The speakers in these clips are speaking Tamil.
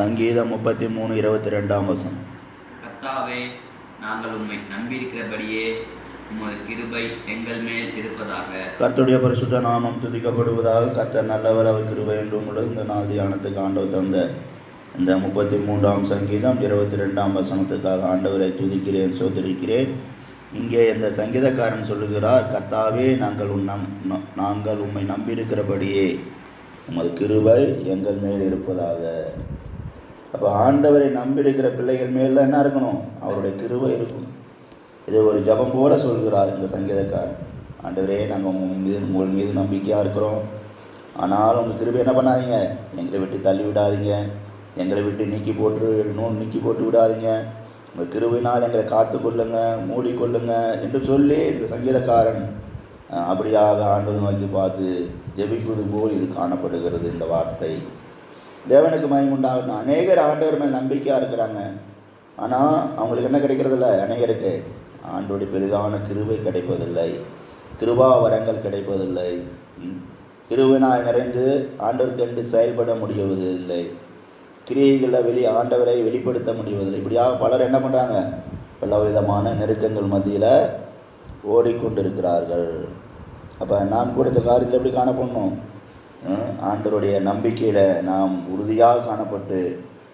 சங்கீதம் முப்பத்தி மூணு இருபத்தி ரெண்டாம் வசனம். கர்த்தாவே நாங்கள் உம்மை நம்பியிருக்கிறபடியே உமது கிருபை எங்கள் மேல் இருப்பதாக. கர்த்தருடைய பரிசுத்த நாமம் துதிக்கப்படுவதாக கர்த்தர் நல்லவர் அவர் கிருபை என்றும் இந்த நாள் தியானத்துக்கு ஆண்டவர் தந்த இந்த முப்பத்தி மூன்றாம் சங்கீதம் இருபத்தி ரெண்டாம் வசனத்துக்காக ஆண்டவரை துதிக்கிறேன் சோதரிக்கிறேன். இங்கே இந்த சங்கீதக்காரன் சொல்லுகிறார் கர்த்தாவே நாங்கள் உன் நம் நாங்கள் உம்மை நம்பியிருக்கிறபடியே உமது கிருபை எங்கள் மேல் இருப்பதாக. அப்போ ஆண்டவரை நம்பியிருக்கிற பிள்ளைகள் மேல என்ன இருக்கணும்? அவருடைய கிருவை இருக்கணும் இதை ஒரு ஜபம் போல சொல்கிறார் இந்த சங்கீதக்காரன் ஆண்டவரே நாங்கள் உங்கள் மீது உங்கள் மீது நம்பிக்கையாக இருக்கிறோம். ஆனால் உங்கள் கிருபை என்ன பண்ணாதீங்க? எங்களை விட்டு தள்ளி விடாதீங்க. எங்களை விட்டு நீக்கி போட்டு நூல் நீக்கி போட்டு விடாதீங்க. உங்கள் கிருவினால் எங்களை காத்து கொள்ளுங்க மூடிக்கொள்ளுங்க என்று சொல்லி இந்த சங்கீதக்காரன். அப்படியாக ஆண்டவர் நோக்கி பார்த்து ஜெபிப்பது போல் இது காணப்படுகிறது இந்த வார்த்தை. தேவனுக்கு மயம் உண்டாகட்டும். அநேகர் ஆண்டவர் மேல் நம்பிக்கையாக இருக்கிறாங்க. ஆனால் அவங்களுக்கு என்ன கிடைக்கிறதில்ல? அநேகருக்கு ஆண்டோடைய பெரிதான கிருவை கிடைப்பதில்லை. கிருபா வரங்கள் கிடைப்பதில்லை. கிருவினால் நிறைந்து நிறைந்து கண்டு செயல்பட முடியவதில்லை கிரியைகளில் வெளி ஆண்டவரை வெளிப்படுத்த முடிவதில்லை. இப்படியாக பலர் என்ன பண்ணுறாங்க பல விதமான நெருக்கங்கள் மத்தியில் ஓடிக்கொண்டிருக்கிறார்கள். அப்போ நாம் கூட இந்த காரியத்தில் எப்படி காணப்படணும்? ஆண்டருடைய நம்பிக்கையில் நாம் உறுதியாக காணப்பட்டு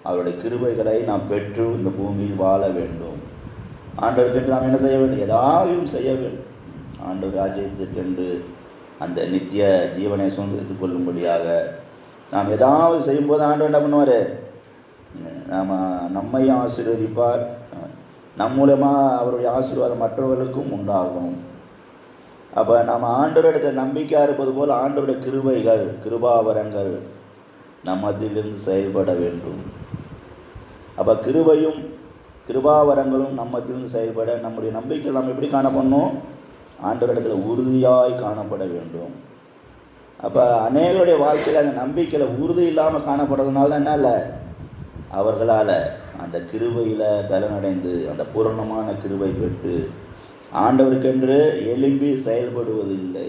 அவருடைய கிருபைகளை நாம் பெற்று இந்த பூமியில் வாழ வேண்டும். ஆண்டவருக்கென்று நாம் என்ன செய்ய வேண்டும்? ஏதாயும் செய்ய வேண்டும். ஆண்டவர் ராஜ்யத்திற்கென்று அந்த நித்திய ஜீவனை சுதந்திரித்துக் கொள்ளும்படியாக நாம் ஏதாவது செய்யும்போது ஆண்டவர் என்ன பண்ணுவார்? நாம் நம்மையும் ஆசீர்வதிப்பார். நம் மூலமாக அவருடைய ஆசீர்வாதம் மற்றவர்களுக்கும் உண்டாகும். அப்போ நம்ம ஆண்டவரிடத்தில் நம்பிக்கையாக இருப்பது போல் ஆண்டவருடைய கிருபைகள் கிருபாவரங்கள் நம் மத்தியிலிருந்து செயல்பட வேண்டும். அப்போ கிருபையும் கிருபாவரங்களும் நம் மத்தியிலிருந்து செயல்பட நம்முடைய நம்பிக்கை நம்ம எப்படி காணப்படணும் ஆண்டவரிடத்தில் உறுதியாய் காணப்பட வேண்டும். அப்போ அநேகருடைய வாழ்க்கையில் அந்த நம்பிக்கையில் உறுதி இல்லாமல் காணப்படுறதுனால என்ன இல்லை? அவர்களால் அந்த கிருபையில் பலனடைந்து அந்த பூரணமான கிருபை பெற்று ஆண்டவருக்கென்று எழும்பி செயல்படுவதில்லை.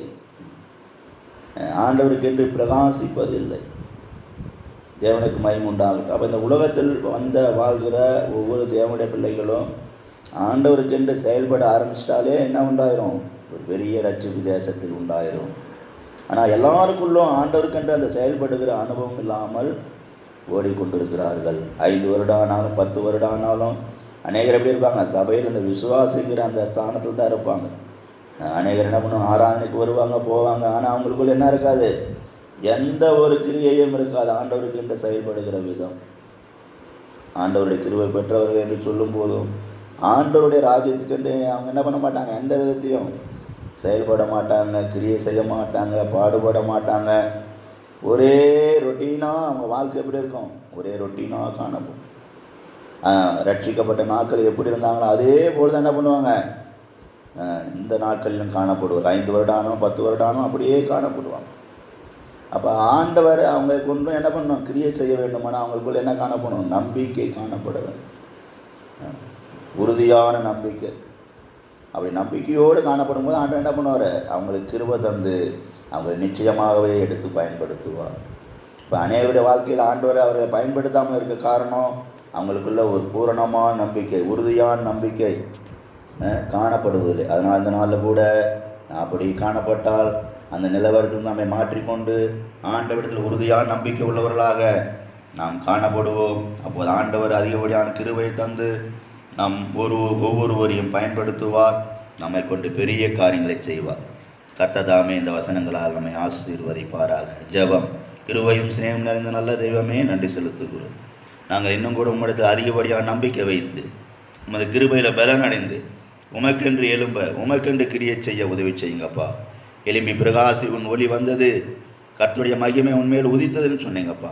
ஆண்டவருக்கென்று பிரகாசிப்பதில்லை. தேவனுக்கு மயம் உண்டாகட்டும் அப்போ இந்த உலகத்தில் வந்த வாழ்கிற ஒவ்வொரு தேவனுடைய பிள்ளைகளும் ஆண்டவருக்கென்று செயல்பட ஆரம்பிச்சிட்டாலே என்ன உண்டாயிரும்? ஒரு பெரிய ரட்சிப்பு தேசத்தில் உண்டாயிரும். ஆனால் எல்லாருக்குள்ளும் ஆண்டவருக்கென்று அந்த செயல்படுகிற அனுபவம் இல்லாமல் ஓடிக்கொண்டிருக்கிறார்கள். ஐந்து வருடம் ஆனாலும் பத்து வருடம் ஆனாலும் அநேகர் எப்படி இருப்பாங்க? சபையில் இந்த விசுவாசிங்கிற அந்த ஸ்தானத்தில் தான் இருப்பாங்க. அநேகர் என்ன பண்ணுவாங்க? ஆராதனைக்கு வருவாங்க போவாங்க. ஆனால் அவங்களுக்குள்ள என்ன இருக்காது? எந்த ஒரு கிரியையும் இருக்காது. ஆண்டவருக்கு என்று செயல்படுகிற விதம். ஆண்டவருடைய கிருவை பெற்றவர்கள் என்று சொல்லும் போதும் ஆண்டவருடைய ராஜ்யத்துக்கென்று அவங்க என்ன பண்ண மாட்டாங்க? எந்த விதத்தையும் செயல்பட மாட்டாங்க கிரியை செய்ய மாட்டாங்க பாடுபட மாட்டாங்க. ஒரே ரொட்டீனாக அவங்க வாழ்க்கை எப்படி இருக்கும்? ஒரே ரொட்டீனாக காணப்படும். ரட்சிக்கப்பட்ட நாட்கள் எப்படி இருந்தாங்களோ அதே போல் தான் என்ன பண்ணுவாங்க? இந்த நாட்களிலும் காணப்படுவாங்க ஐந்து வருடம் ஆனாலும் பத்து வருடம் ஆனாலும் அப்படியே காணப்படுவாங்க. அப்போ ஆண்டவர் அவங்களை கொண்டும் என்ன பண்ணணும் கிரியை செய்ய வேண்டுமானால் அவங்களுக்குள்ள என்ன காணப்படணும் நம்பிக்கை காணப்பட வேண்டும். உறுதியான நம்பிக்கை. அப்படி நம்பிக்கையோடு காணப்படும் போது ஆண்டவர் என்ன பண்ணுவார்? அவங்களுக்கு கிருபை தந்து அவங்களை நிச்சயமாகவே எடுத்து பயன்படுத்துவார். இப்போ அநேகருடைய வாழ்க்கையில் ஆண்டவர் அவரை பயன்படுத்தாமல் இருக்க காரணம் அவங்களுக்குள்ள ஒரு பூரணமான நம்பிக்கை உறுதியான நம்பிக்கை காணப்படுவது. காணப்படுவதில்லை அதனால் இந்த நாளில் கூட அப்படி காணப்பட்டால் அந்த நிலவரத்தில் நம்மை மாற்றிக்கொண்டு ஆண்டவரிடத்தில் உறுதியான நம்பிக்கை உள்ளவர்களாக நாம் காணப்படுவோம். அப்போது ஆண்டவர் அதிகப்படியான கிருவை தந்து நம் ஒரு ஒவ்வொருவரையும் பயன்படுத்துவார். நம்மை கொண்டு பெரிய காரியங்களை செய்வார். கர்த்ததாமே இந்த வசனங்களால் நம்மை ஆசீர்வதிப்பாராக. ஜெபம். கிருவையும் சிநேகம் நிறைந்த நல்ல தெய்வமே நன்றி செலுத்துகிறோம். நாங்கள் இன்னும் கூட உம்மிடத்தில் அதிகப்படியாக நம்பிக்கை வைத்து உமது கிருபையில் பலன் அடைந்து உமக்கென்று எலும்ப உமக்கென்று கிரியை செய்ய உதவி செய்யுங்கப்பா. எளிமை பிரகாசி உன் ஒளி வந்தது கர்த்துடைய மகிமை உண்மையில் உதித்ததுன்னு சொன்னீங்கப்பா.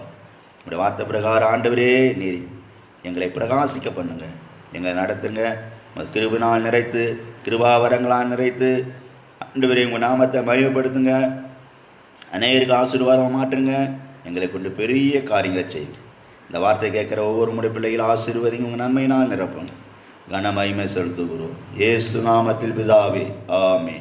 உங்களுடைய வார்த்தை பிரகாரம் ஆண்டவரே நீர் எங்களை பிரகாசிக்க பண்ணுங்க. எங்களை நடத்துங்க. உங்கள் கிருபினால் நிறைத்து கிருபாவரங்களால் நிறைத்து ஆண்டவரே உங்கள் நாமத்தை மகிமைப்படுத்துங்க. அநேகருக்கு ஆசீர்வாதம் மாற்றுங்க. எங்களை கொண்டு பெரிய காரியங்களை செய்யுங்க. இந்த வார்த்தை கேட்குற ஒவ்வொரு முறை பிள்ளைகள் ஆசீர்வதிங்க உங்கள் நன்மையினால் நிரப்புங்க கனமகிமை செலுத்துகிறோம். ஏசு நாமத்தில் பிதாவே. ஆமே